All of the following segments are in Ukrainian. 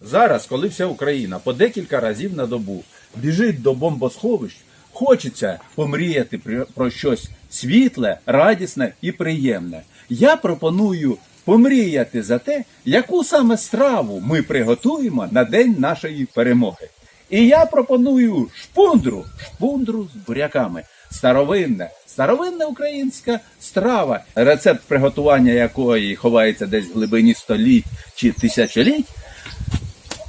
Зараз, коли вся Україна по декілька разів на добу біжить до бомбосховищ, хочеться помріяти про щось світле, радісне і приємне. Я пропоную помріяти за те, яку саме страву ми приготуємо на день нашої перемоги. І я пропоную шпундру, шпундру з буряками. Старовинна, старовинна українська страва, рецепт приготування якої ховається десь в глибині століть чи тисячоліть.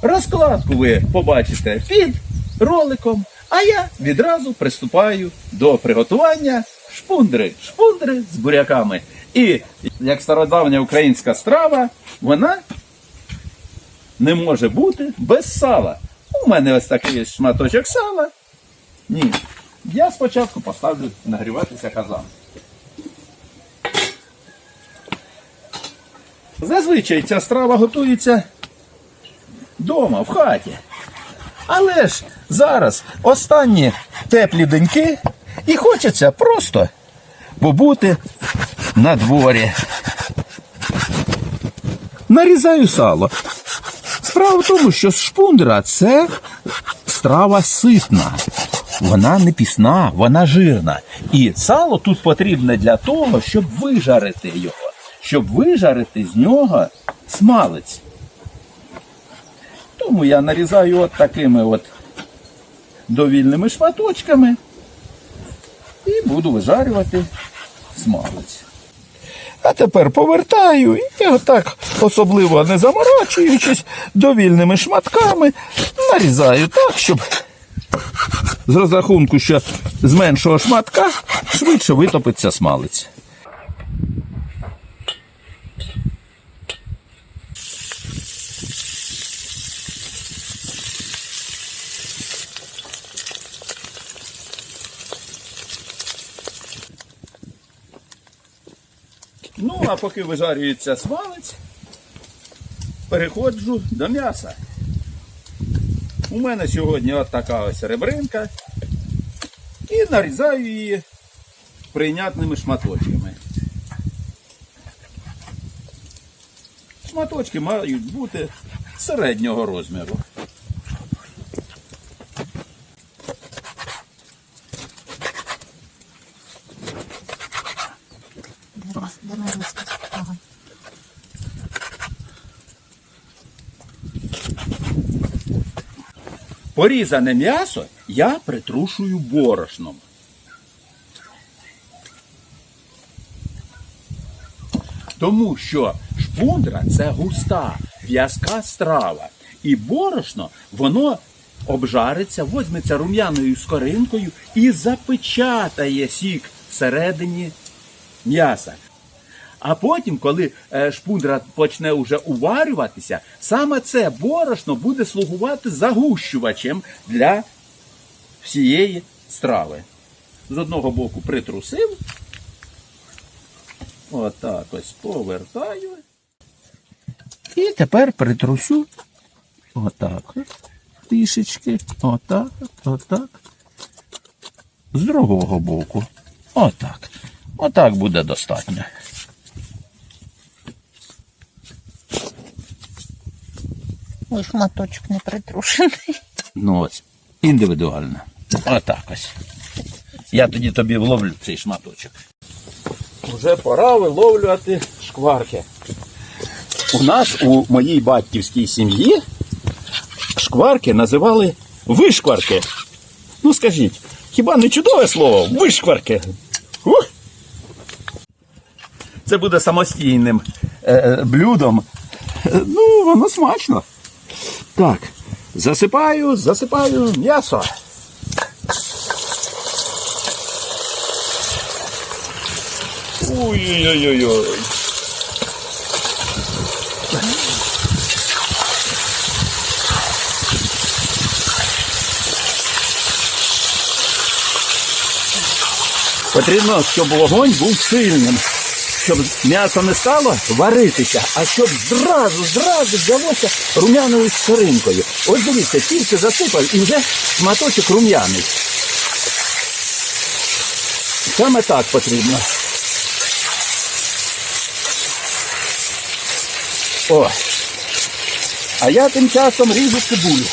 Розкладку ви побачите під роликом, а я відразу приступаю до приготування шпундри, шпундри з буряками. І як стародавня українська страва, вона не може бути без сала. У мене ось такий шматочок сала. Ні. Я спочатку поставлю нагріватися казан. Зазвичай ця страва готується дома, в хаті. Але ж зараз останні теплі деньки, і хочеться просто побути на дворі. Нарізаю сало. Справа в тому, що шпундра це страва ситна. Вона не пісна, вона жирна. І сало тут потрібне для того, щоб вижарити його, щоб вижарити з нього смалець. Тому я нарізаю от такими от довільними шматочками і буду вижарювати смалець. А тепер повертаю і отак, особливо не заморачуючись, довільними шматками нарізаю так, щоб з розрахунку, що з меншого шматка швидше витопиться смалець. Ну, а поки вижарюється смалець, переходжу до м'яса. У мене сьогодні от така ось ребринка. І нарізаю її прийнятними шматочками. Шматочки мають бути середнього розміру. Порізане м'ясо я притрушую борошном. Тому що шпундра це густа, в'язка страва. І борошно, воно обжариться, возьметься рум'яною скоринкою і запечатає сік всередині м'яса. А потім, коли е, шпундра почне уже уварюватися, саме це борошно буде слугувати загущувачем для всієї страви. З одного боку притрусив, отак ось повертаю. І тепер притрусю отак. Трішечки, отак, отак. З другого боку. Отак. Отак буде достатньо. Ой, шматочок не притрушений. Ну ось, індивідуально. Отак ось. Я тоді тобі вловлю цей шматочок. Вже пора виловлювати шкварки. У нас у моїй батьківській сім'ї шкварки називали вишкварки. Ну скажіть, хіба не чудове слово? Вишкварки. Ух! Це буде самостійним е, е, блюдом. Е, Ну, воно смачно. Так, засипаю, засипаю м'ясо. Ой-ой-ой-ой. Потрібно, щоб вогонь був сильним, щоб м'ясо не стало варитися, а щоб зразу, зразу взялося рум'яною скоринкою. Ось дивіться, тільки засипав і вже шматочок рум'яний. Саме так потрібно. О. А я тим часом ріжу цибулю.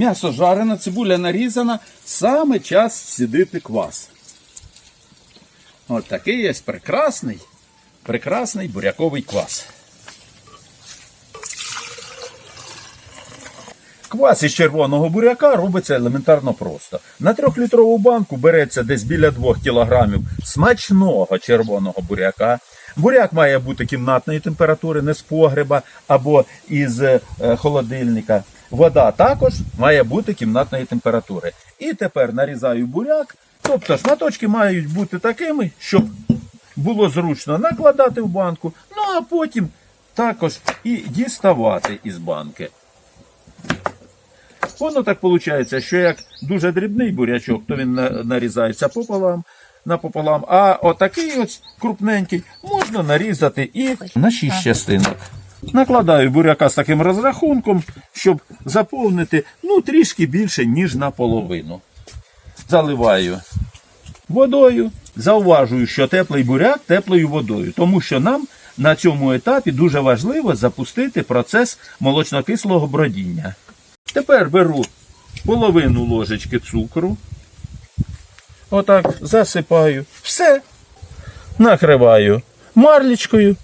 М'ясо жарене, цибуля нарізана, саме час сідити квас. От такий є прекрасний, прекрасний буряковий квас. Квас із червоного буряка робиться елементарно просто. На трьохлітрову банку береться десь біля 2 кілограмів смачного червоного буряка. Буряк має бути кімнатної температури, не з погреба або із е, холодильника. Вода також має бути кімнатної температури. І тепер нарізаю буряк. Тобто шматочки мають бути такими, щоб було зручно накладати в банку, ну а потім також і діставати із банки. Воно так виходить, що як дуже дрібний бурячок, то він нарізається пополам, напополам, а отакий ось крупненький можна нарізати і на шість частинок. Накладаю буряка з таким розрахунком, щоб заповнити ну, трішки більше, ніж наполовину. Заливаю водою. Зауважую, що теплий буряк теплою водою, тому що нам на цьому етапі дуже важливо запустити процес молочнокислого бродіння. Тепер беру половину ложечки цукру. Отак засипаю. Все. Накриваю марлічкою.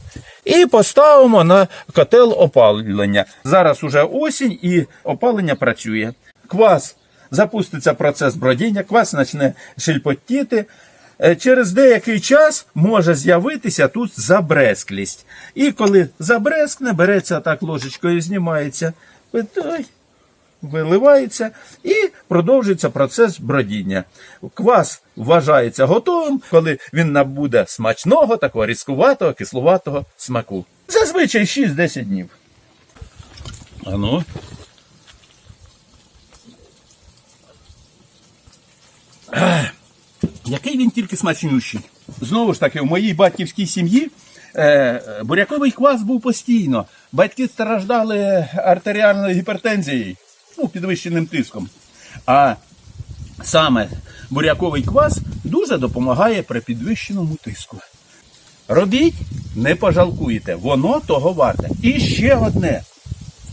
І поставимо на котел опалення. Зараз уже осінь і опалення працює. Квас запуститься процес бродіння, квас почне шельпотіти. Е, Через деякий час може з'явитися тут забресклість. І коли забрескне, береться так ложечкою, знімається. Ой, виливається і продовжується процес бродіння. Квас вважається готовим, коли він набуде смачного, такого різкуватого, кислуватого смаку. Зазвичай 6-10 днів. Ану. Який він тільки смачнющий. Знову ж таки, в моїй батьківській сім'ї е, буряковий квас був постійно. Батьки страждали артеріальною гіпертензією, ну, підвищеним тиском. А саме буряковий квас дуже допомагає при підвищеному тиску. Робіть, не пожалкуєте, воно того варте. І ще одне.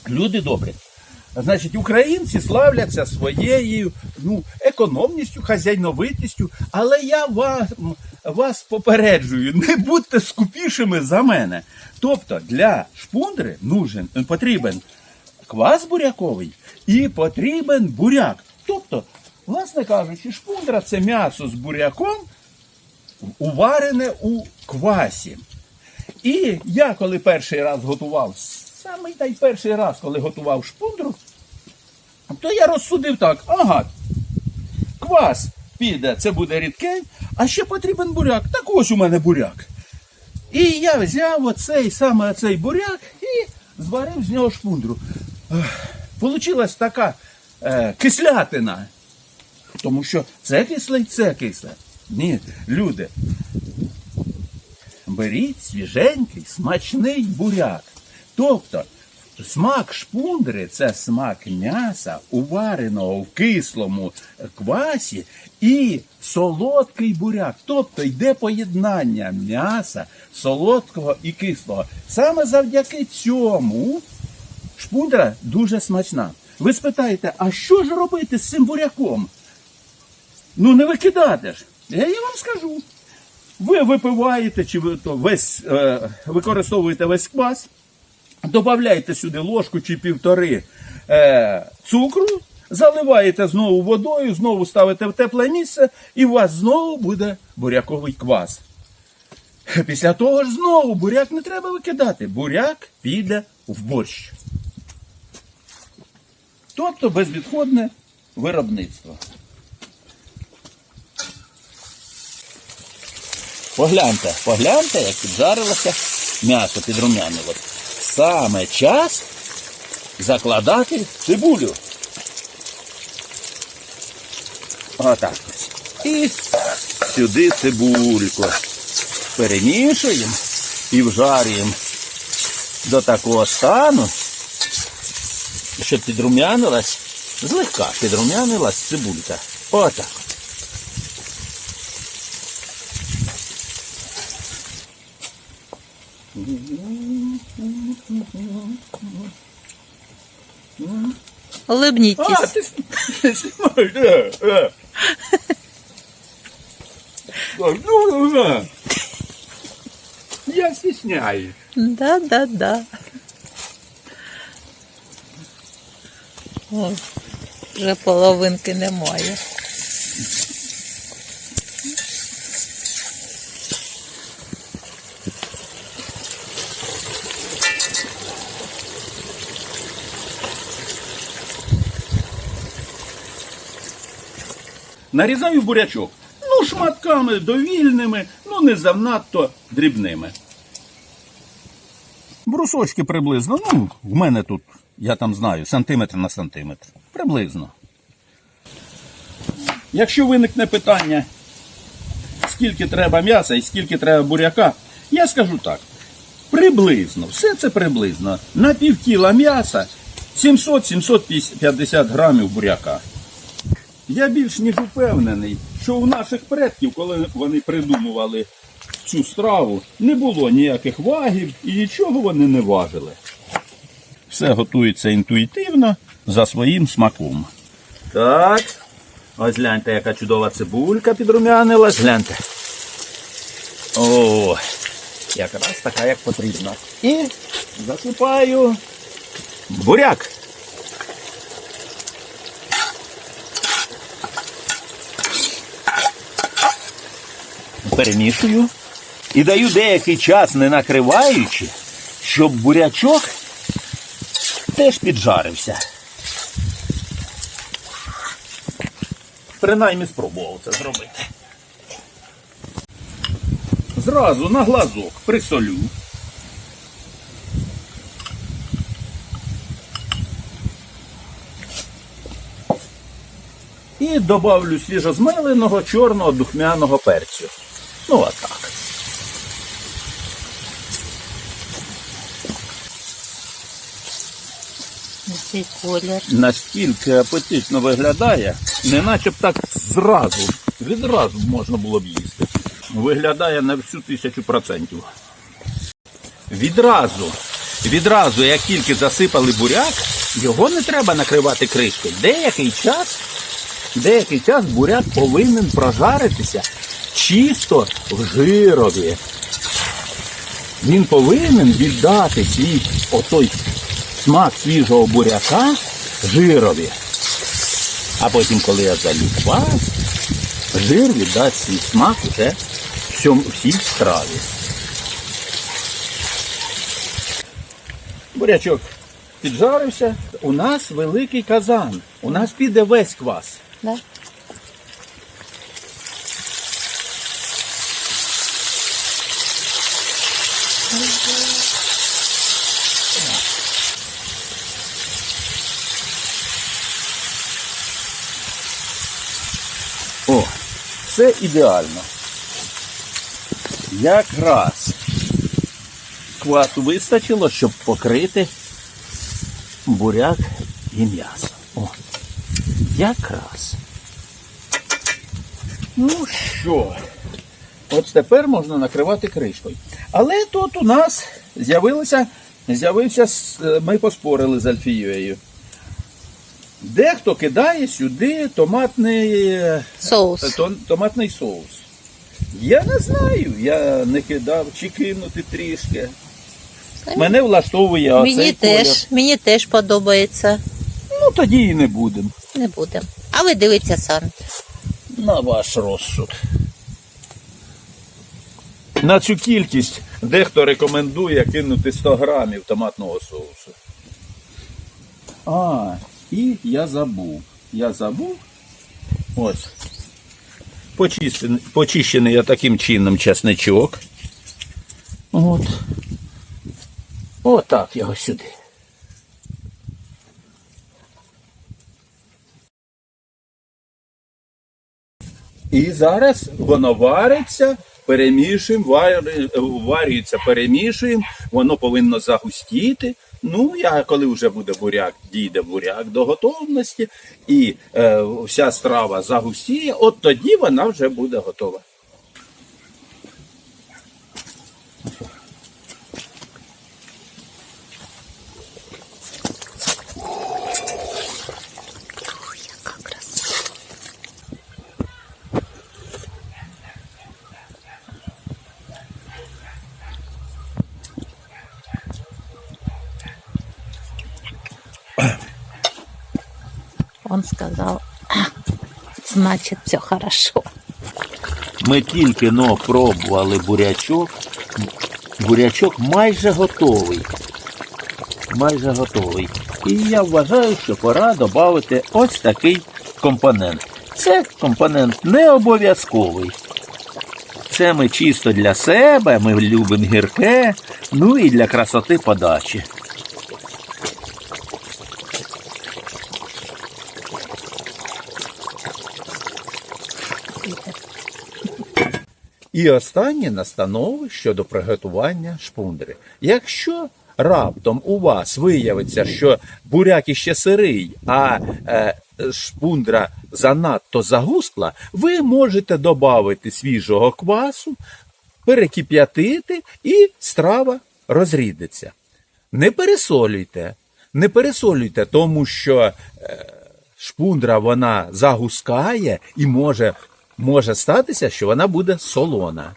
Люди добрі. Значить, українці славляться своєю ну, економністю, хазяйновитістю, але я вас, вас попереджую, не будьте скупішими за мене. Тобто для шпундри нужен, потрібен квас буряковий і потрібен буряк. Тобто, власне кажучи, шпундра це м'ясо з буряком, уварене у квасі. І я, коли перший раз готував, самий найперший раз, коли готував шпундру, то я розсудив так: ага, квас піде, це буде рідкий, а ще потрібен буряк. Так ось у мене буряк. І я взяв оцей саме оцей буряк і зварив з нього шпундру. Получилась така е, кислятина. Тому що це кисле і це кисле. Ні, люди, беріть свіженький, смачний буряк. Тобто смак шпундри це смак м'яса, увареного в кислому квасі, і солодкий буряк. Тобто йде поєднання м'яса, солодкого і кислого. Саме завдяки цьому шпундра дуже смачна. Ви спитаєте, а що ж робити з цим буряком? Ну не викидати ж. Я, я вам скажу. Ви випиваєте чи ви то весь е, використовуєте весь квас, додаєте сюди ложку чи півтори е, цукру, заливаєте знову водою, знову ставите в тепле місце, і у вас знову буде буряковий квас. Після того ж знову буряк не треба викидати. Буряк піде в борщ. Тобто безвідходне виробництво. Погляньте, погляньте, як піджарилося м'ясо підрумянило. Саме час закладати цибулю. Отак. І сюди цибульку. перемішуємо і вжарюємо до такого стану, щоб підрум'янилась, злегка підрум'янилась цибулька. Отак. Знімаєш, е, е. Так, ну, ну, Я стісняюсь. Да, да, да. О, вже половинки немає. Нарізаю бурячок. Ну, шматками довільними, ну не занадто дрібними. Брусочки приблизно, ну, в мене тут, я там знаю, сантиметр на сантиметр. Приблизно. Якщо виникне питання, скільки треба м'яса і скільки треба буряка, я скажу так. Приблизно, все це приблизно. На пів кіла м'яса 700-750 грамів буряка. Я більш ніж упевнений, що у наших предків, коли вони придумували цю страву, не було ніяких вагів і нічого вони не важили. Все готується інтуїтивно за своїм смаком. Так. Ось гляньте, яка чудова цибулька підрумянилась. Гляньте. О, якраз така, як потрібно. І засипаю буряк. перемішую і даю деякий час, не накриваючи, щоб бурячок теж піджарився. Принаймні спробував це зробити. Зразу на глазок присолю. І добавлю свіжозмеленого чорного духмяного перцю. Ну, а так. Який колір. Настільки апетитно виглядає, неначе б так зразу, відразу можна було б їсти. Виглядає на всю тисячу процентів. Відразу, відразу, як тільки засипали буряк, його не треба накривати кришкою. Деякий час, деякий час буряк повинен прожаритися чисто в жирові. Він повинен віддати свій отой смак свіжого буряка жирові. А потім, коли я залю квас, жир віддасть свій смак уже всій страві. Бурячок піджарився. У нас великий казан. У нас піде весь квас. Да? Це ідеально. Якраз квасу вистачило, щоб покрити буряк і м'ясо. О, якраз. Ну що, от тепер можна накривати кришкою. Але тут у нас з'явилося, з'явився, е, ми поспорили з Альфією. Дехто кидає сюди томатний е, Соус. томатний соус. Я не знаю, я не кидав чи кинути трішки. Мене влаштовує оцей Мені колір. теж, мені теж подобається. Ну тоді і не будемо. Не будемо. А ви дивіться самі. На ваш розсуд. На цю кількість дехто рекомендує кинути 100 грамів томатного соусу. А, і я забув. Я забув. Ось. Почистений, почищений я таким чином чесничок. От. Отак його сюди. І зараз воно вариться перемішуємо, варюється, перемішуємо, воно повинно загустіти. Ну, я коли вже буде буряк, дійде буряк до готовності, і е, вся страва загустіє, от тоді вона вже буде готова. Яка краса. Он сказал, «А, значит, все хорошо. Ми тільки но пробували бурячок. Бурячок майже готовий. Майже готовий. І я вважаю, що пора додати ось такий компонент. Це компонент не обов'язковий. Це ми чисто для себе, ми любимо гірке, ну і для красоти подачі. І останнє настанови щодо приготування шпундри. Якщо раптом у вас виявиться, що буряк іще сирий, а е, шпундра занадто загускла, ви можете додати свіжого квасу, перекип'ятити і страва розрідиться. Не пересолюйте, не пересолюйте, тому що е, шпундра вона загускає і може, може статися, що вона буде солона.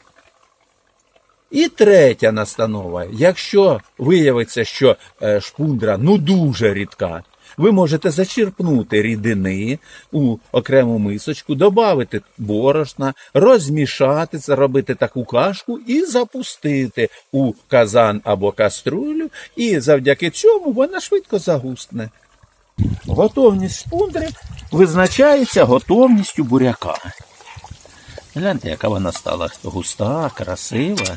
І третя настанова. Якщо виявиться, що е, шпундра ну дуже рідка, ви можете зачерпнути рідини у окрему мисочку, додати борошна, розмішати, зробити таку кашку і запустити у казан або каструлю, і завдяки цьому вона швидко загустне. Готовність шпундри визначається готовністю буряка. Гляньте, яка вона стала густа, красива.